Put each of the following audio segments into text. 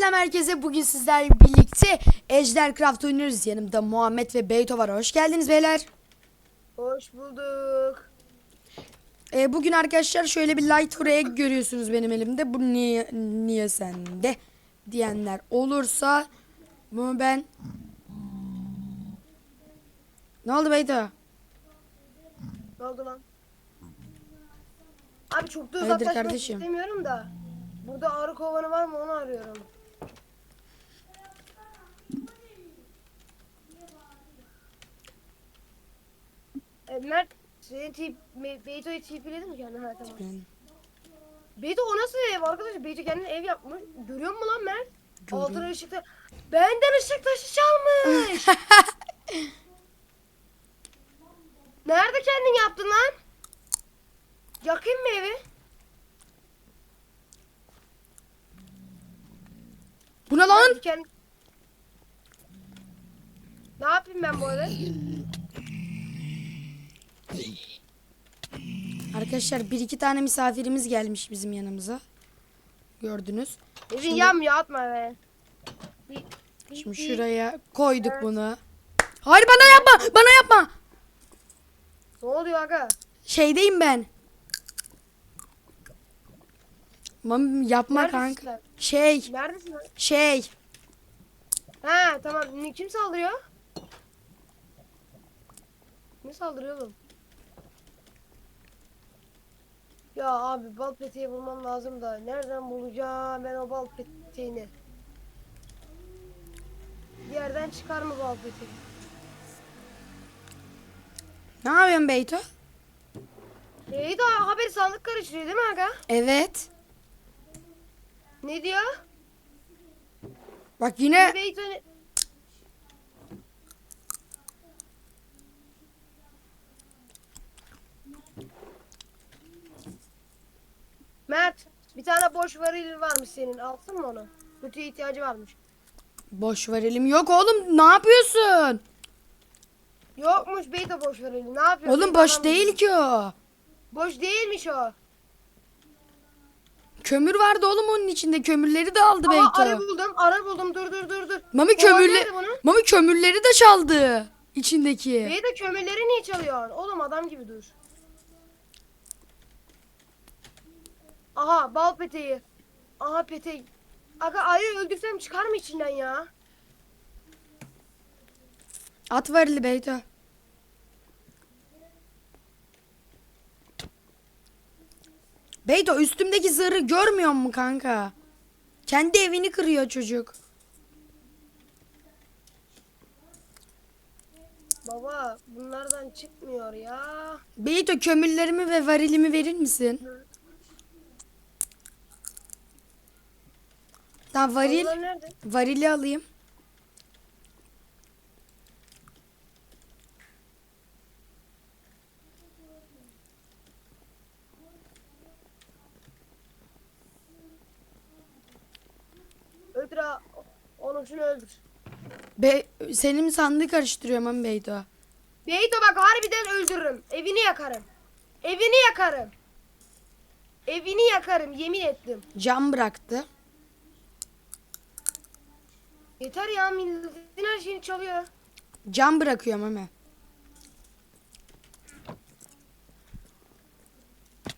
Selam herkese. Bugün sizlerle birlikte Ejder Craft oynuyoruz. Yanımda Muhammed ve Beyto var. Hoş geldiniz beyler. Hoş bulduk. Ee, bugün arkadaşlar şöyle bir light oraya görüyorsunuz benim elimde. Bu niye, niye sende diyenler olursa bunu ben... Ne oldu Beyto? Ne oldu lan? Abi çok da Hayırdır uzaklaşmak kardeşim? istemiyorum da. Burada arı kovanı var mı onu arıyorum. E, Mert senin tip, Me- Beyto'yu tipiledin mi kendine? Ha tamam. Ben Beyto o nasıl ev arkadaşlar? Beyto kendine ev yapmış. Görüyor musun lan Mert? Görüyorum. Altına ışıkta. Benden ışık taşı çalmış. Nerede kendin yaptın lan? Yakayım mı evi? Bu ne lan? Kend- Ne yapayım ben bu arada? Arkadaşlar bir iki tane misafirimiz gelmiş bizim yanımıza. Gördünüz. Evin Şimdi- yanmıyor atma be. Şimdi şuraya koyduk bunu. Hayır bana yapma. Bana yapma. Ne oluyor aga? Şeydeyim ben. Mam yapma Neredesin kanka. sen? Şey, Neredesin şey. Ha tamam. Kim saldırıyor? Ne saldırıyor oğlum? Ya abi bal peteği bulmam lazım da nereden bulacağım ben o bal peteğini? Bir yerden çıkar mı bal peteği? Ne yapıyorsun Beyto? İyi daha haberi sandık karıştırıyor değil mi aga? Evet. Ne diyor? Bak yine Beyto ne- Mert bir tane boş varil varmış senin alsın mı onu? Kötü ihtiyacı varmış. boş verelim. Yok oğlum ne yapıyorsun? Yokmuş Beyto boş varili ne yapıyor? Oğlum boş değil ki o. Boş değilmiş o. Kömür vardı oğlum onun içinde. Kömürleri de aldı Aa, Beyto. buldum arı buldum dur dur dur dur. Mami kömürle? Mami kömürleri de çaldı içindeki. Beyto kömürleri niye çalıyorsun? Oğlum adam gibi dur. Aha bal peteği. Aha peteği. Aga ayı öldürsem çıkar mı içinden ya? At varili Beyto. Beyto üstümdeki zırhı görmüyor mu kanka? Kendi evini kırıyor çocuk. Baba bunlardan çıkmıyor ya. Beyto kömürlerimi ve varilimi verir misin? Tamam varil, nerede? varili alayım. Öldür ha. Oğlum şunu öldür. Be senin sandığı karıştırıyorum ama Beyto. Beyto bak harbiden öldürürüm. Evini yakarım. Evini yakarım. Evini yakarım yemin ettim. Cam bıraktı. Yeter ya milletin her şeyini çalıyor. Cam bırakıyorum ama.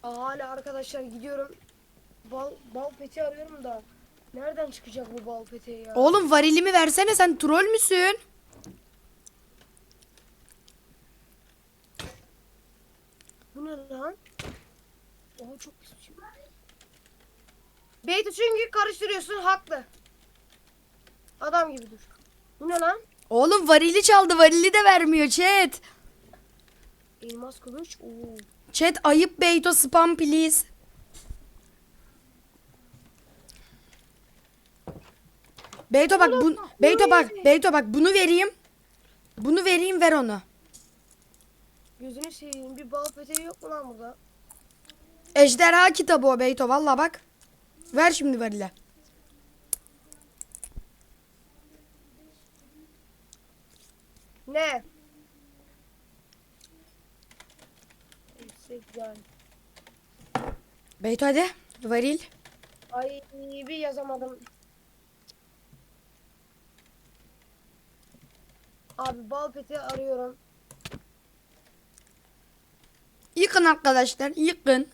Aa, hala arkadaşlar gidiyorum. Bal, bal peti arıyorum da. Nereden çıkacak bu bal peti ya? Oğlum varilimi versene sen troll müsün? Bu ne lan? Oha çok pis şey. Beyto çünkü karıştırıyorsun haklı. Adam gibi dur. Bu ne lan? Oğlum varili çaldı varili de vermiyor chat. Elmas kılıç. Oo. Chat ayıp Beyto spam please. Beyto bak bu Beyto bak Beyto bak bunu vereyim. Bunu vereyim ver onu. Gözünü seveyim bir bal peteği yok mu lan burada? Ejderha kitabı o Beyto valla bak. Ver şimdi varile. Ne? Yüksek gel. Beyt hadi. Varil. Ay bir yazamadım. Abi bal peti arıyorum. Yıkın arkadaşlar. Yıkın.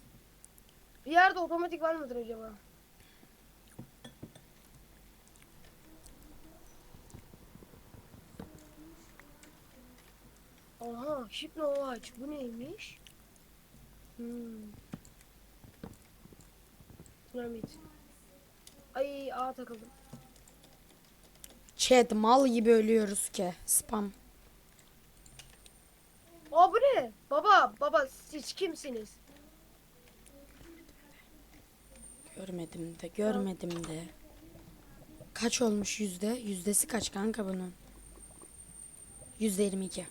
Bir yerde otomatik var mıdır acaba? Aha, Hypno Watch. Bu neymiş? Hmm. Dinamit. Ay, ağa takıldım. Chat mal gibi ölüyoruz ki. Spam. Aa bu ne? Baba, baba siz kimsiniz? Görmedim de görmedim de. Kaç olmuş yüzde? Yüzdesi kaç kanka bunun? Yüzde yirmi iki.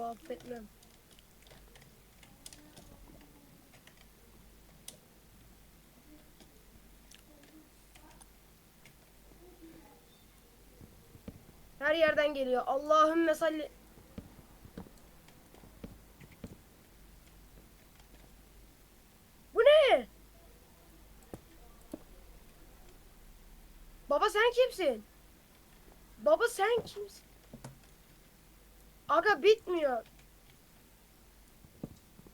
Baba affetmem. Her yerden geliyor. Allahümme salli. Bu ne? Baba sen kimsin? Baba sen kimsin? Aga bitmiyor.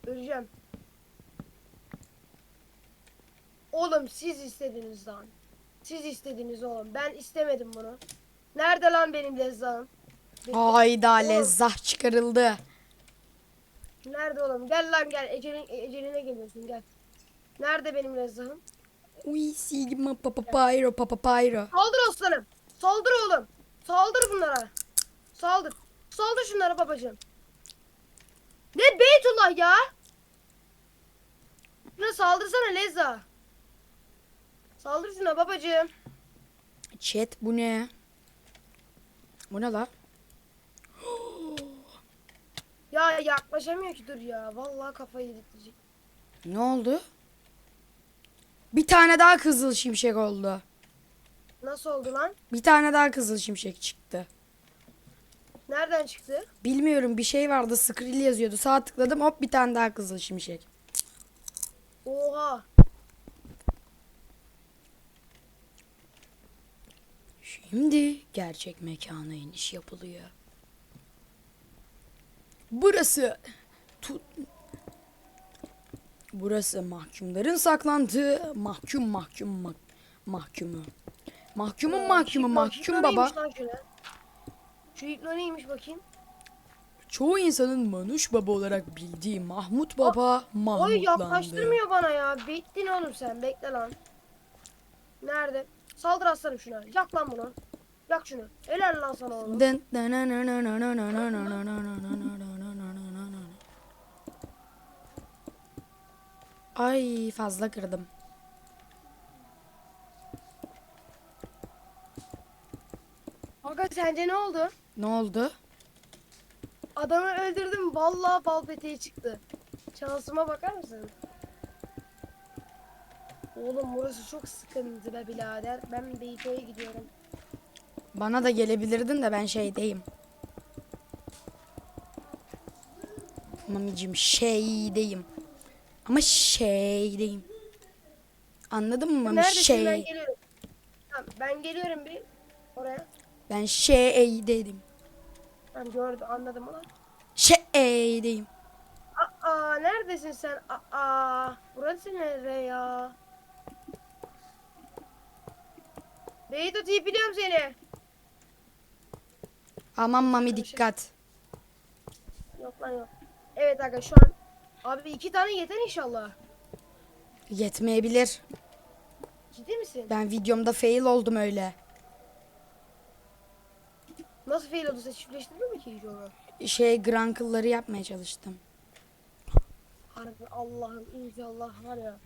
Öleceğim. Oğlum siz istediniz lan. Siz istediniz oğlum. Ben istemedim bunu. Nerede lan benim lezzağım? Hayda Oğlum. lezzah çıkarıldı. Nerede oğlum? Gel lan gel. Ecelin, eceline geliyorsun gel. Nerede benim lezzağım? Uy sigma papapayro papapayro. Saldır aslanım. Saldır oğlum. Saldır bunlara. Saldır. Saldır şunlara babacığım. Ne Beytullah ya? Şuna saldırsana Lezza. Saldır şuna babacığım. Chat bu ne? Bu ne la? Ya yaklaşamıyor ki dur ya. Vallahi kafayı yedirtecek. Ne oldu? Bir tane daha kızıl şimşek oldu. Nasıl oldu lan? Bir tane daha kızıl şimşek çıktı. Nereden çıktı? Bilmiyorum bir şey vardı skrill yazıyordu. Sağ tıkladım hop bir tane daha kızıl şimşek. Oha. Şimdi gerçek mekana iniş yapılıyor. Burası tu- Burası mahkumların saklandığı mahkum mahkum ma- mahkumu. Mahkumun mahkumu mahkum hipno baba. neymiş lan şöyle? Şu neymiş bakayım? Çoğu insanın Manuş baba olarak bildiği Mahmut baba Oy Mahmutlandı. yaklaştırmıyor bana ya. Bittin oğlum sen. Bekle lan. Nerede? Saldır aslanım şuna. Yak lan bunu. Yak şunu. Helal lan sana oğlum. Ay fazla kırdım. Aga sence ne oldu? Ne oldu? Adamı öldürdüm. Vallahi bal peteği çıktı. Şansıma bakar mısın? Oğlum burası çok sıkıntı be birader. Ben Beyto'ya gidiyorum. Bana da gelebilirdin de ben şeydeyim. Mamicim şeydeyim. Ama şeydeyim. Anladın mı mami? Neredesin ben Şey. geliyorum. Tamam, ben geliyorum bir. Ben şeydeyim. Tamam gördüm anladım onu. Şeydeyim. Aa neredesin sen? Aa burası nere ya? Beydo biliyorum seni. Aman mami dikkat. Yok lan yok. Evet aga şu an. Abi iki tane yeter inşallah. Yetmeyebilir. Ciddi misin? Ben videomda fail oldum öyle. Nasıl fail oldu? Sen çiftleştirdin mi ki hiç onu? Şey grankılları yapmaya çalıştım. Harbi Allah'ım inşallah var ya.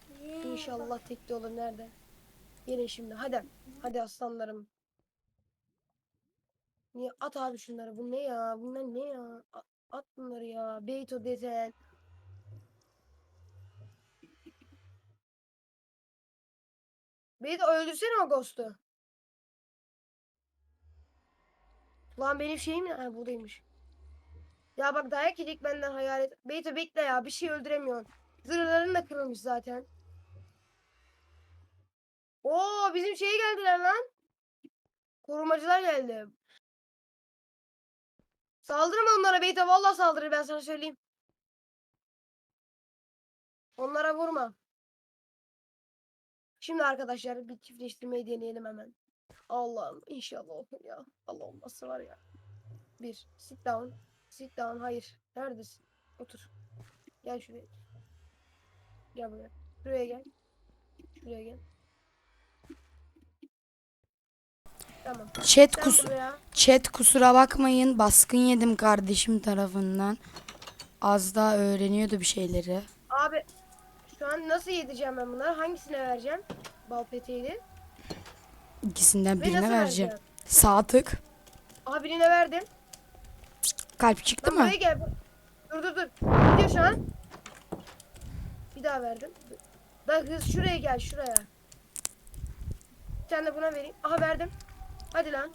İnşallah tekli olur nerede? Gelin şimdi hadi. Hadi aslanlarım. Niye at abi şunları? Bu ne ya? Bunlar ne ya? A- At bunları ya. Beyto desen. Beyto öldürsene o ghost'u. Lan benim şeyim ne? Ha buradaymış. Ya bak dayak yedik benden hayalet. Beyto bekle ya bir şey öldüremiyorsun. Zırhların da kırılmış zaten. Oo bizim şeye geldiler lan. Korumacılar geldi. Saldırma onlara Beyta. Vallahi saldırır ben sana söyleyeyim. Onlara vurma. Şimdi arkadaşlar bir çiftleştirmeyi deneyelim hemen. Allah'ım inşallah olur ya. Allah olmazsa var ya. Bir. Sit down. Sit down. Hayır. Neredesin? Otur. Gel şuraya. Gel buraya. Şuraya gel. Şuraya gel. Tamam. Chat, Sen kus buraya. chat kusura bakmayın. Baskın yedim kardeşim tarafından. Az daha öğreniyordu bir şeyleri. Abi şu an nasıl yedireceğim ben bunları? Hangisine vereceğim? Bal peteğini. İkisinden birine nasıl vereceğim. vereceğim? Sağ tık. Aha birine verdim. Kalp çıktı Lan mı? buraya gel. Dur dur dur. Gidiyor şu an. Bir daha verdim. Da hız şuraya gel şuraya. Bir tane de buna vereyim. Aha verdim. Hadi lan.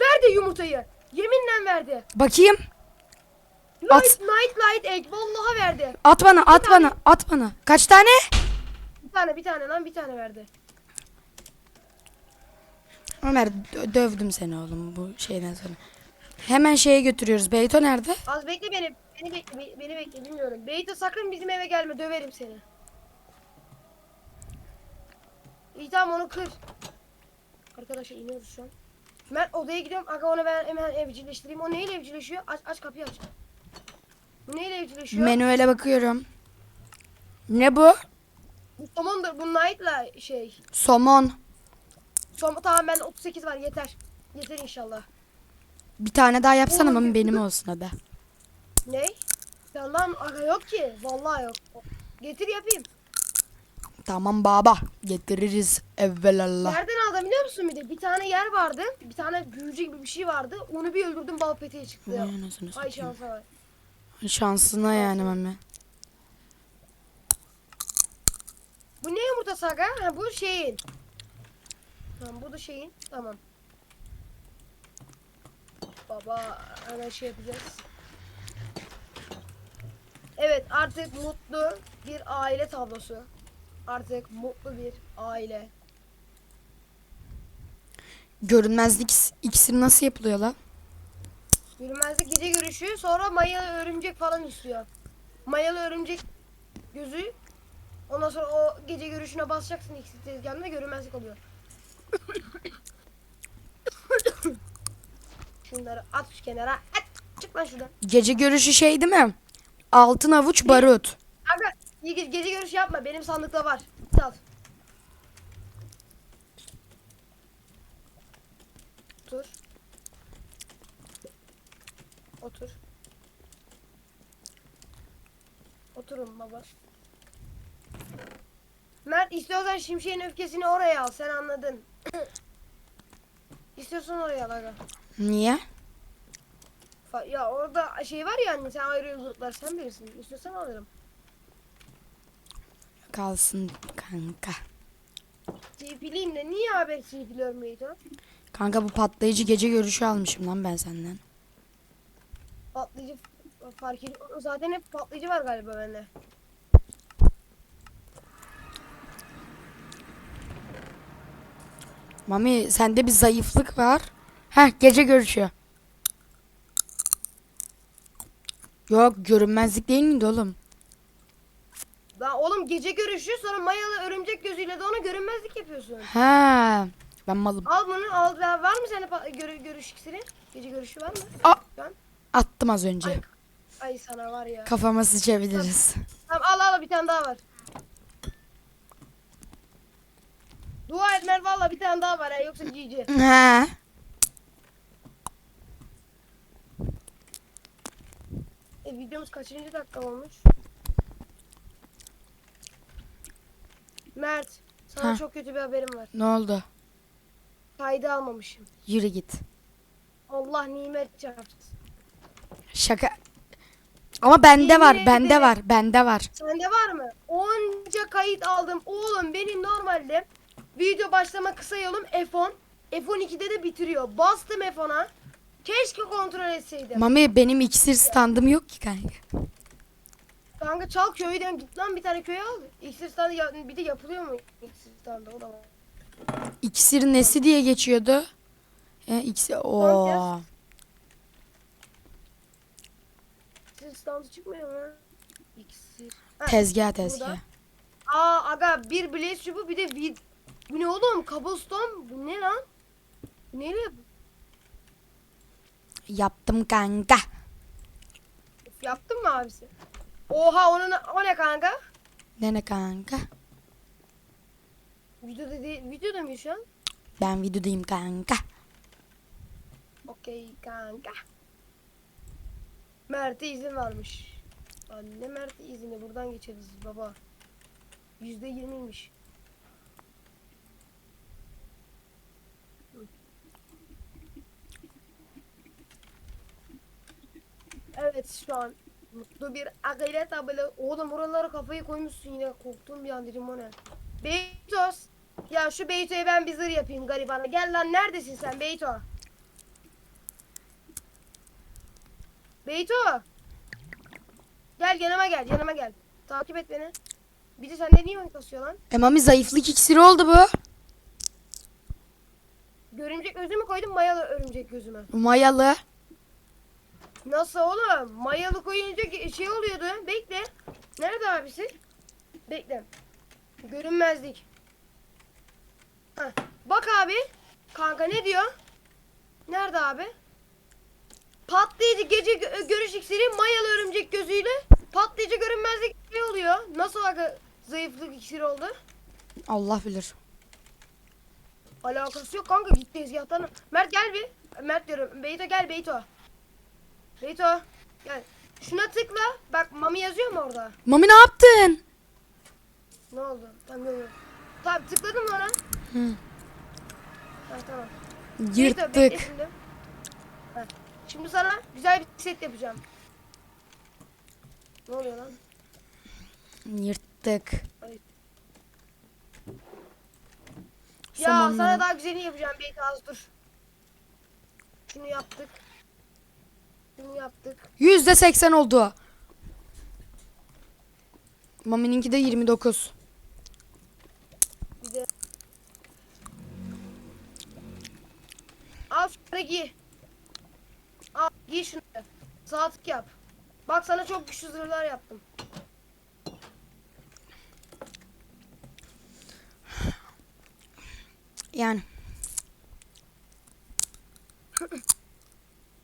Verdi yumurtayı. Yeminle verdi. Bakayım. Light, At. night light egg. Vallahi verdi. At bana, at bana, at bana. Kaç tane? Bir tane bir tane lan bir tane verdi. Ömer dö- dövdüm seni oğlum bu şeyden sonra. Hemen şeye götürüyoruz. Beyto nerede? Az bekle beni. Beni bekle. be- Beni bekle bilmiyorum. Beyto sakın bizim eve gelme. Döverim seni. İyi tamam onu kır. Arkadaşlar iniyoruz şu an. Ben odaya gidiyorum. Aga onu ben hemen evcilleştireyim. O neyle evcilleşiyor? Aç aç kapıyı aç. Bu neyle evcilleşiyor? Menüele bakıyorum. Ne bu? bu somondur. Bu Knight'la şey. Somon. Som tamam ben 38 var yeter. Yeter inşallah. Bir tane daha yapsana ama benim olsun hadi. Ne? Ya lan aga yok ki. Vallahi yok. Getir yapayım. Tamam baba. Getiririz evvelallah. Nereden aldım biliyor musun bir de? Bir tane yer vardı. Bir tane büyücü gibi bir şey vardı. Onu bir öldürdüm bal peteği çıktı. Vay anasını Ay satayım. şansa bak. Şansına yani mami. Bu ne yumurtası aga? Ha, bu şeyin. Tamam bu da şeyin. Tamam. Baba hemen şey yapacağız. Evet artık mutlu bir aile tablosu. Artık mutlu bir aile. Görünmezlik iksiri nasıl yapılıyor la? Yürümezlik gece görüşü sonra mayalı örümcek falan istiyor. Mayalı örümcek gözü. Ondan sonra o gece görüşüne basacaksın ikisi tezgahında görünmezlik oluyor. Şunları at şu kenara. At. Çık lan şuradan. Gece görüşü şey değil mi? Altın avuç barut. Aga ge- gece görüşü yapma. Benim sandıkta var. Sal. Otur. Otur. Oturun baba. Mert istiyorsan şimşeğin öfkesini oraya al. Sen anladın. İstiyorsan oraya al aga. Niye? Ya orada şey var ya hani sen ayrı gruplar sen bilirsin. İstiyorsan alırım. Kalsın kanka. CP'liyim de niye haber CP'liyorum Beyto? Kanka bu patlayıcı gece görüşü almışım lan ben senden. Patlayıcı fark ediyor. Zaten hep patlayıcı var galiba bende. Mami sende bir zayıflık var. Heh gece görüşü. Yok görünmezlik değil miydi oğlum? Lan oğlum gece görüşü sonra mayalı örümcek gözüyle de ona görünmezlik yapıyorsun. Ha, ben malım. Al bunu al. Var mı sende görü- görüş iksiri? Gece görüşü var mı? Şu an? Attım az önce. Ay. Ay sana var ya. Kafama sıçabiliriz. Tamam al al bir tane daha var. Dua et Mert valla bir tane daha var ya yoksa GG. Ha. E, videomuz kaçıncı dakika olmuş? Mert sana Ha. çok kötü bir haberim var. Ne oldu? Kaydı almamışım. Yürü git. Allah nimet çarpsın. Şaka. Ama bende var, Yemin bende ederim. var, bende var. Sende var mı? Onca kayıt aldım. Oğlum benim normalde video başlama kısa yolum F10. F12'de de bitiriyor. Bastım F10'a. Keşke kontrol etseydim. Mami benim iksir standım yok ki kanka. Kanka çal köyden git lan bir tane köye al. İksir standı ya- bir de yapılıyor mu iksir standı o da var. İksir nesi diye geçiyordu? He, iksir. Oo. yaz. Siz stansı çıkmıyor mu? İksir. Ha, Tezgah tezgah. Aa aga bir blaze çubuğu bir de vid. Bu ne oğlum? Cobblestone bu ne lan? Bu neyle yap- Yaptım kanka. yaptın mı abisi? Oha onun o ne kanka? Ne ne kanka? Videoda değil, videoda mı şu an? Ben videodayım kanka. Okey kanka. Mert'e izin varmış. Anne Mert'e izini buradan geçeriz baba. Yüzde yirmiymiş. Evet şu an mutlu bir akile tabela. Oğlum buralara kafayı koymuşsun yine korktum bir an dedim o ne. Beytos. Ya şu Beyto'ya ben bir zır yapayım garibana. Gel lan neredesin sen Beyto? Beyto. Gel yanıma gel yanıma gel. Takip et beni. Bir de sende niye kasıyor lan? E mami zayıflık iksiri oldu bu. Görümcek gözü mü koydun mayalı örümcek gözü mü? Mayalı. Nasıl oğlum? Mayalı koyunca şey oluyordu. Bekle. Nerede abisi? Bekle. Görünmezlik. Heh. Bak abi. Kanka ne diyor? Nerede abi? Patlayıcı gece gö- görüş iksiri mayalı örümcek gözüyle patlayıcı görünmezlik ne oluyor? Nasıl aga zayıflık iksiri oldu? Allah bilir. Alakası yok kanka git tezgahtan. Mert gel bir. Mert diyorum. Beyto gel Beyto. Beyto gel. Şuna tıkla. Bak mami yazıyor mu orada? Mami ne yaptın? Ne oldu? Tamam görüyorum. Tamam tıkladım mı ona? Hı. Ha, tamam. Bekle Yırttık. şimdi. Ha. Şimdi sana güzel bir set yapacağım. Ne oluyor lan? Yırttık. Ya Samanları. sana daha güzelini yapacağım Beyto az dur. Şunu yaptık. Yaptık. Yüzde seksen oldu. Mami'ninki de 29. Bir de Al şunu giy. Al giy şunu. Sağ tık yap. Bak sana çok güçlü zırhlar yaptım. Yani.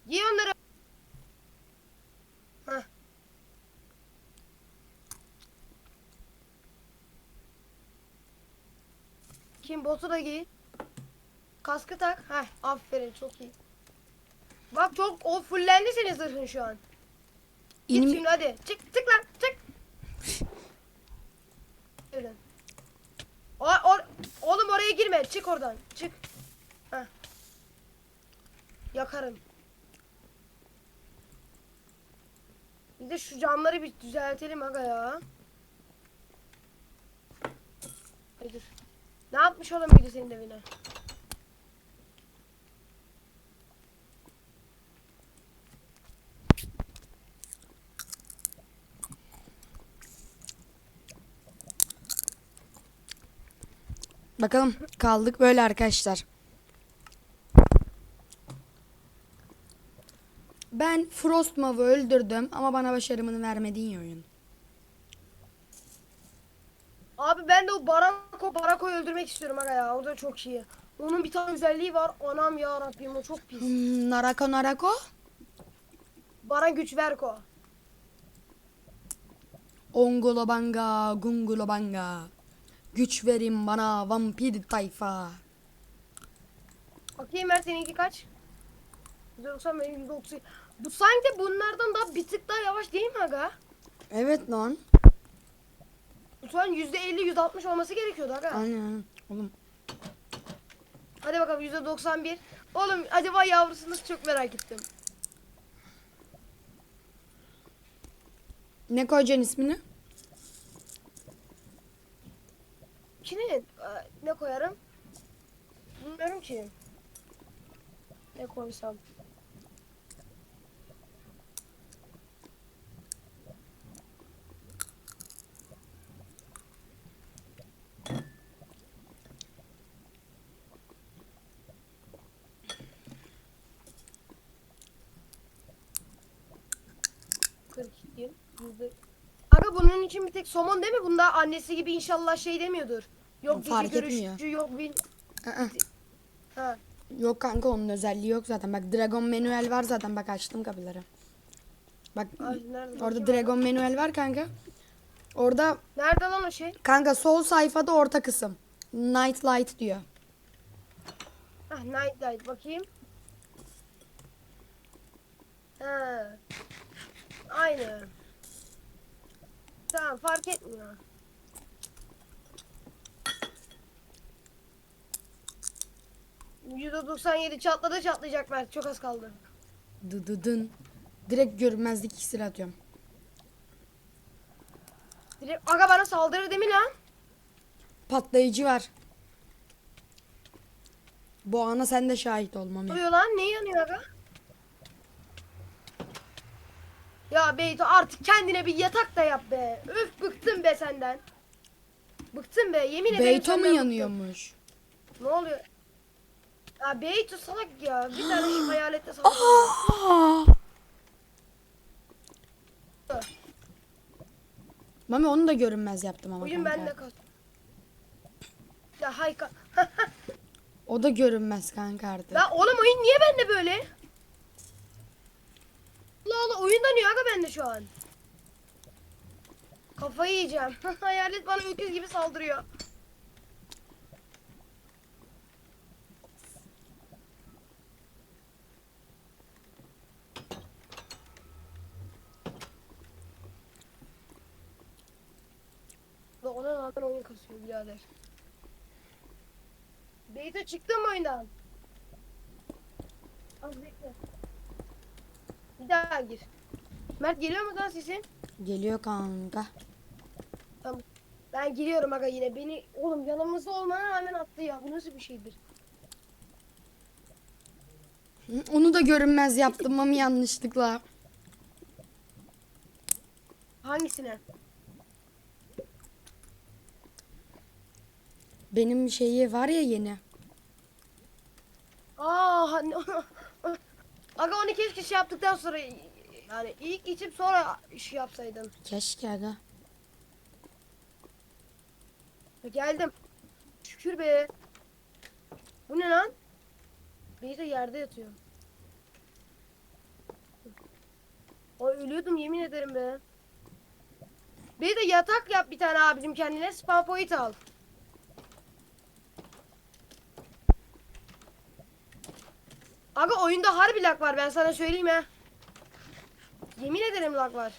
Giy onları. Heh. Kim botu da giy. Kaskı tak. Heh, aferin çok iyi. Bak çok o fullendi senin zırhın şu an. Git İnim, şimdi hadi. Çık tık lan çık. Öyle. O, or- oğlum oraya girme. Çık oradan. Çık. Heh. Yakarım. Bir de şu camları bir düzeltelim aga ya. Hayır. Ne yapmış olabilir senin evine? bakalım kaldık böyle arkadaşlar. Ben Frostmav'ı öldürdüm ama bana başarımını vermediğin oyun. Abi ben de o Barako Barako'yu öldürmek istiyorum aga ya. O da çok iyi. Onun bir tane özelliği var. Anam ya Rabbim o çok pis. Hmm, narako narako. Bana güç ver ko. Ongolo banga, gungulo banga. Güç verin bana vampir tayfa. Bakayım ben seninki kaç? 190 benim 130. Bu sanki bunlardan daha bir tık daha yavaş değil mi aga? Evet lan. Şu an %50 160 olması gerekiyordu aga. Aynen. Oğlum. Hadi bakalım %91. Oğlum acaba yavrusu nasıl çok merak ettim. Ne koyacaksın ismini? Kinin e, ne koyarım? Bilmiyorum ki. Ne koysam. Yüzde- Aga bunun için bir tek somon değil mi? Bunda annesi gibi inşallah şey demiyordur. Yok gece Fark görüşçü, etmiyor. yok bin... Aa, Ha. Yok kanka onun özelliği yok zaten. Bak Dragon Manuel var zaten. Bak açtım kapıları. Bak Ay, nerede orada bakayım Dragon Manuel var kanka. Orada Nerede lan o şey? kanka sol sayfada orta kısım. Night Light diyor. Ah Night Light bakayım. Ha. Aynı. Tamam fark etmiyor. %97 çatladı çatlayacak Mert. Çok az kaldı. Dıdıdın. Direkt görünmezlik iksiri atıyorum. Direkt aga bana saldırır değil mi lan? Patlayıcı var. Bu ana sen de şahit olmam Ne ya. oluyor lan? Ne yanıyor aga? Ya Beyto artık kendine bir yatak da yap be. Öf bıktım be senden. Bıktım be yemin ederim Beyto mu senden bıktım. yanıyormuş? Ne oluyor? Ya Beyto salak ya. Bir tane şu hayalette salak. Mami onu da görünmez yaptım ama Oyun bende kal. Ya hayka. O da görünmez kanka artık. Ya oğlum oyun niye bende böyle? Allah Allah oyun dönüyor aga bende şu an. Kafayı yiyeceğim. Hayalet bana öküz gibi saldırıyor. Ona rağmen oyun kasıyor birader. Beyta çıktın mı oyundan? Az bekle. Bir daha gir. Mert geliyor mu lan sesin? Geliyor kanka. Tamam. Ben giriyorum aga yine. Beni oğlum yanımızda olmana rağmen attı ya. Bu nasıl bir şeydir? Onu da görünmez yaptım Mami yanlışlıkla. Hangisine? Benim şeyi var ya yeni. Aa Aga onu keşke şey yaptıktan sonra yani ilk içip sonra şey yapsaydın. Keşke aga. Geldim. Şükür be. Bu ne lan? Biri de yerde yatıyor. Ay ölüyordum yemin ederim be. Bir de yatak yap bir tane abicim kendine. Spam point al. Aga oyunda harbi lag var ben sana söyleyeyim ha. Yemin ederim lag var.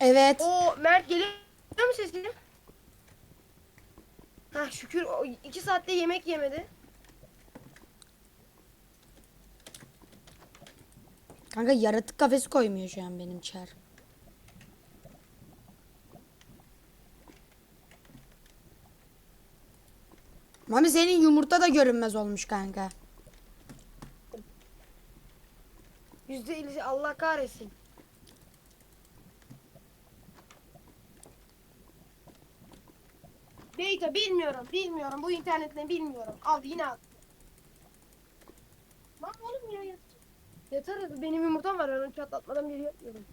Evet. O Mert geliyor mu sesin? Ha şükür o iki saatte yemek yemedi. Kanka yaratık kafesi koymuyor şu an benim çar. Mami senin yumurta da görünmez olmuş kanka. Yüzde elli Allah kahretsin. Beyta bilmiyorum bilmiyorum bu internetten bilmiyorum. Al yine al. Lan oğlum ya yat. Yatarız benim yumurtam var onu çatlatmadan beri yapmıyorum.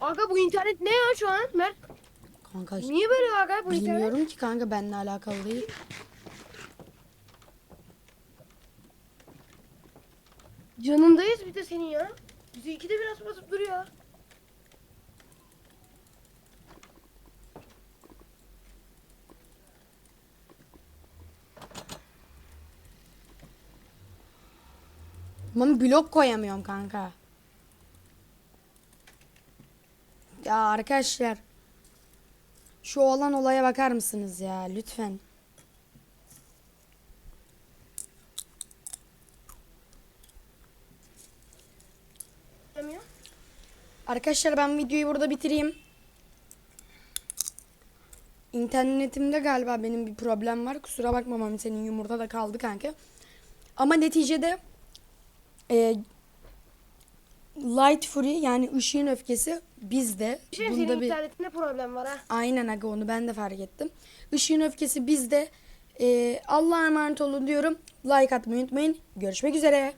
Aga bu internet ne ya şu an Mert? Kanka Niye böyle bu internet? bilmiyorum ki kanka benimle alakalı değil. Canındayız bir de senin ya. Bizi ikide biraz basıp duruyor. Mami blok koyamıyorum kanka. Ya arkadaşlar. Şu olan olaya bakar mısınız ya lütfen. Arkadaşlar ben videoyu burada bitireyim. İnternetimde galiba benim bir problem var. Kusura bakma Mami senin yumurta da kaldı kanka. Ama neticede e, Light Fury yani ışığın öfkesi bizde. Şey Bunda senin bir internetinde problem var ha. aynen aga onu ben de fark ettim. Işığın öfkesi bizde. E, Allah'a emanet olun diyorum. Like atmayı unutmayın. Görüşmek üzere.